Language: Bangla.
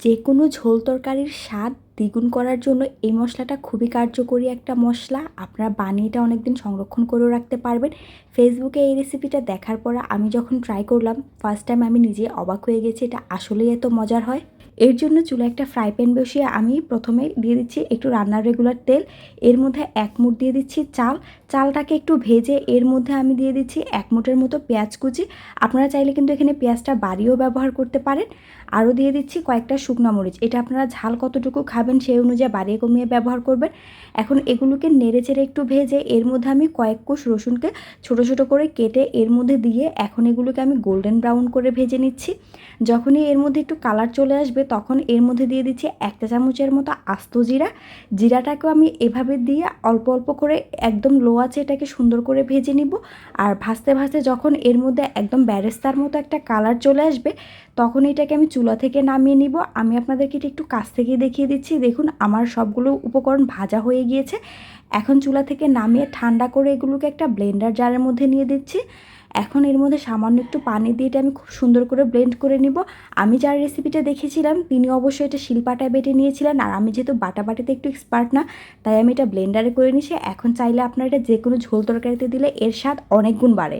যে কোনো ঝোল তরকারির স্বাদ দ্বিগুণ করার জন্য এই মশলাটা খুবই কার্যকরী একটা মশলা। আপনারা বানিয়ে এটা অনেক দিন সংরক্ষণ করেও রাখতে পারবেন। ফেসবুকে এই রেসিপিটা দেখার পর আমি যখন ট্রাই করলাম ফার্স্ট টাইম আমি নিজে অবাক হয়ে গেছি, এটা আসলেই এত মজার হয়। এর জন্য চুলে একটা ফ্রাই প্যান বসিয়ে আমি প্রথমে দিয়ে দিচ্ছি একটু রান্নার রেগুলার তেল। এর মধ্যে এক মুঠ দিয়ে দিচ্ছি চাল। চালটাকে একটু ভেজে এর মধ্যে আমি দিয়ে দিচ্ছি এক মুঠের মতো পেঁয়াজ কুচি। আপনারা চাইলে কিন্তু এখানে পেঁয়াজটা বাড়িয়েও ব্যবহার করতে পারেন। আরও দিয়ে দিচ্ছি কয়েকটা শুকনো মরিচ। এটা আপনারা ঝাল কতটুকু খাবেন সেই অনুযায়ী বাড়িয়ে কমিয়ে ব্যবহার করবেন। এখন এগুলোকে নেড়ে চেড়ে একটু ভেজে, এর মধ্যে আমি কয়েক কোষ রসুনকে ছোট ছোট করে কেটে এর মধ্যে দিয়ে এখন এগুলোকে আমি গোল্ডেন ব্রাউন করে ভেজে নিচ্ছি। যখনই এর মধ্যে একটু কালার চলে আসবে, তখন এর মধ্যে দিয়ে দিচ্ছি একটা চামচের মতো আস্ত জিরা। জিরাটাকেও আমি এভাবে দিয়ে অল্প অল্প করে একদম লো আছে এটাকে সুন্দর করে ভেজে নিব। আর ভাজতে ভাজতে যখন এর মধ্যে একদম ব্যারেস্তার মতো একটা কালার চলে আসবে তখন এটাকে আমি চুলা থেকে নামিয়ে নিব। আমি আপনাদেরকে এটা একটু কাছ থেকে দেখিয়ে দিচ্ছি। দেখুন, আমার সবগুলো উপকরণ ভাজা হয়ে গিয়েছে। এখন চুলা থেকে নামিয়ে ঠান্ডা করে এগুলোকে একটা ব্লেন্ডার জারের মধ্যে নিয়ে দিচ্ছি। এখন এর মধ্যে সামান্য একটু পানি দিয়ে এটা আমি খুব সুন্দর করে ব্লেন্ড করে নিব। আমি যার রেসিপিটা দেখেছিলাম, তিনি অবশ্যই এটা শিলপাটায় বেটে নিয়েছিলেন। আর আমি যেহেতু বাটাবাটিতে একটু এক্সপার্ট না, তাই আমি এটা ব্লেন্ডারে করে নিয়েছি। এখন চাইলে আপনারা এটা যে কোনো ঝোল তরকারিতে দিলে এর স্বাদ অনেক গুণ বাড়ে।